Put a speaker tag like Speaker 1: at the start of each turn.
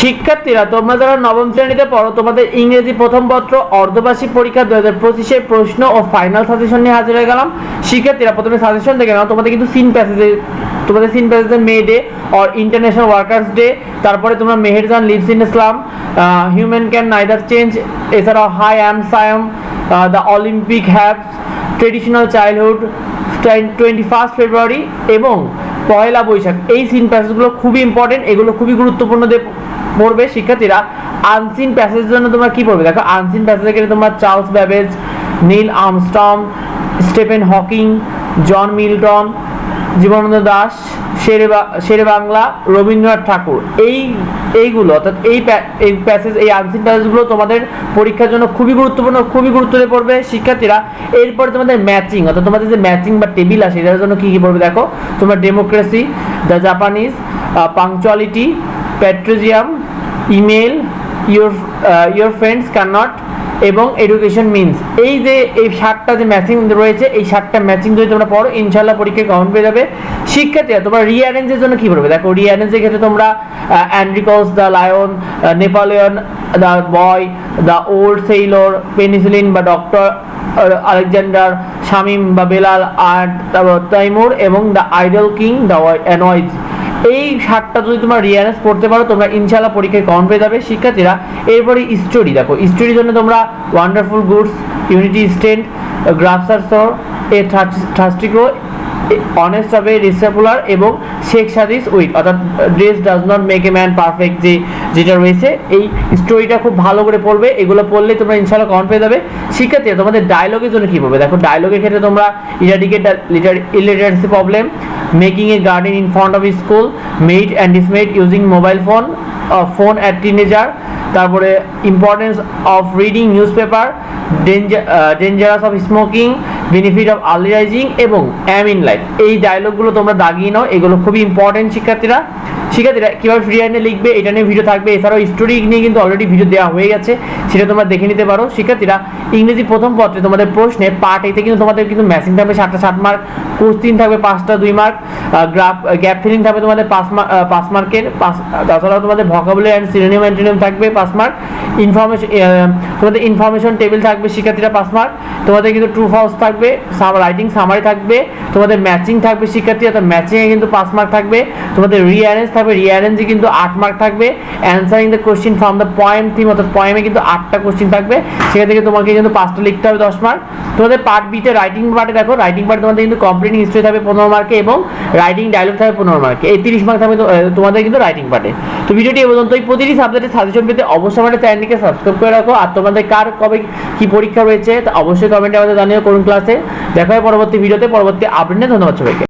Speaker 1: শিক্ষার্থীরা, তোমরা যারা নবম শ্রেণীতে পড়ো, তোমাদের ইংরেজি প্রথম পত্র, অর্ধবার্ষিক পরীক্ষা দু হাজার পঁচিশের প্রশ্ন ও ফাইনাল সাজেশন নিয়ে হাজির হয়ে গেলাম। শিক্ষার্থীরা, প্রথমে সাজেশন দেখে নাও, তোমাদের কিন্তু সিন প্যাসেজে তোমাদের seen প্যাসেজে May Day or international workers day তারপরে তোমরা Meherjan lives in Islam human can neither change এছাড়াও hi am Sayam the Olympic haves traditional childhood twenty first February এবং পয়লা বৈশাখ। এই সিন প্যাসেজগুলো খুবই ইম্পর্টেন্ট এগুলো খুবই গুরুত্বপূর্ণ দিয়ে পড়বে শিক্ষার্থীরা। আনসিন প্যাসেজের জন্য তোমরা কি পড়বে? দেখো আনসিন প্যাসেজের ক্ষেত্রে তোমরা Charles Babbage Neil Armstrong Stephen Hawking John Milton Jibanananda Das Shere Shere Bangla Rabindranath Thakur. এই, এইগুলো, অর্থাৎ এই এই প্যাসেজ, এই আনসিন প্যাসেজগুলো তোমাদের পরীক্ষার জন্য খুবই গুরুত্বপূর্ণ, খুবই গুরুত্ব দিয়ে পড়বে শিক্ষার্থীরা। এরপরে তোমাদের ম্যাচিং অর্থাৎ তোমাদের যে ম্যাচিং বা টেবিল আসে এটার জন্য কী কী পড়বে দেখো? তোমরা democracy the Japanese punctuality patriotism email your your friends can not এবং এডুকেশন মিনস এই যে এই সাতটা যে ম্যাচিং রয়েছে, এই সাতটা ম্যাচিং যদি তোমরা পড়ো ইনশাল্লাহ পরীক্ষায় কমন পেয়ে যাবে। শিক্ষার্থীরা, তোমরা রিঅ্যারেঞ্জের জন্য কি করবে দেখো রিঅ্যারেঞ্জের ক্ষেত্রে তোমরা Androcles the lion Napoleon the boy the old sailor penicillin বা ডক্টর আলেকজান্ডার শামিম বা বেলাল আর তারপর তাইমুর এবং the idle king the annoys এই সাতটা যদি তোমরা রিয়ারেন্স পড়তে পারো, তোমরা ইনশাল্লাহ পরীক্ষায় কমন পেয়ে যাবে। শিক্ষার্থীরা এরপরে স্টোরি দেখো। স্টোরির জন্য তোমরা ওয়ান্ডারফুল গুডস ইউনিটি স্টেন্ট গ্রাফসার সর এ থার্স্টিকো অনেস্ট হবে রিসেপুলার এবং শেখ সাদিস উইথ অর্থাৎ dress does not make a man perfect যে, যেটা রয়েছে, এই স্টোরিটা খুব ভালো করে পড়বে, এগুলো পড়লে তোমরা ইনশাল্লাহ কমন পেয়ে যাবে শিক্ষার্থীরা, তোমাদের ডায়লগের জন্য কী পড়বে দেখো ডায়লগের ক্ষেত্রে তোমরা eradicate illiteracy problem making a garden in front of school made and dismade using mobile phone phone at teenager তারপরে importance of reading newspaper dangerous of smoking benefit of early rising এবং অ্যাম ইন লাইফ এই ডায়লগগুলো তোমরা দাগিয়ে নাও, এগুলো খুবই important শিক্ষার্থীরা। শিক্ষার্থীরা কীভাবে ফ্রি হ্যান্ডে লিখবে, এটা নিয়ে ভিডিও থাকবে, এছাড়াও স্টোরি নিয়ে কিন্তু অলরেডি ভিডিও দেওয়া হয়ে গেছে, সেটা তোমরা দেখে নিতে পারো। শিক্ষার্থীরা ইংরেজি প্রথম পত্রে তোমাদের প্রশ্নে পার্ট এতে কিন্তু তোমাদের কিন্তু ম্যাচিং থাকবে, সাতটা সাত মার্ক কোশ্চিন থাকবে, পাঁচটা দুই মার্ক গ্রাফ গ্যাপ ফিলিং থাকবে তোমাদের পাঁচ মার্ক পাঁচ মার্কের পাঁচ, তাছাড়াও তোমাদের ভকাবুলারি অ্যান্ড সিনোনিম অ্যান্টোনিম থাকবে, পাঁচ মার্ক ইনফরমেশন তোমাদের ইনফরমেশন টেবিল থাকবে, শিক্ষার্থীরা পাঁচ মার্ক তোমাদের কিন্তু ট্রু ফলস থাকবে রাইটিং সামারি থাকবে, তোমাদের ম্যাচিং থাকবে, শিক্ষার্থীরা তো ম্যাচিংয়ে কিন্তু পাঁচ মার্ক থাকবে, তোমাদের রিঅ্যারেঞ্জ থাকবে রিঅ্যারেঞ্জে কিন্তু আট মার্ক থাকবে answering the question from the poem theme অর্থাৎ পয়েমে কিন্তু আটটা কোশ্চিন থাকবে, সেখান থেকে তোমাকে কিন্তু পাঁচটা লিখতে হবে দশ মার্ক তোমাদের পার্ট বিতে রাইটিং পার্টে দেখো রাইটিং পার্টে তোমাদের কিন্তু কমপ্লিটিং হিস্ট্রি থাকবে পনেরো মার্কে এবং রাইটিং ডায়লগ থাকবে পনেরো মার্কে এই তিরিশ মার্ক থাকবে তোমাদের কিন্তু রাইটিং পার্টে তো ভিডিওটি এ পর্যন্তই। প্রতিটি সাবজেক্টের সাজেশন পেতে অবশ্যই আমাদের চ্যানেলটিকে সাবস্ক্রাইব করে রাখো। আর তোমাদের কার কবে কি পরীক্ষা রয়েছে, তা অবশ্যই কমেন্টে আমাদের জানিও কোন ক্লাসে দেখা হয় পরবর্তী ভিডিওতে পরবর্তী আপডেটে ধন্যবাদ সবাইকে।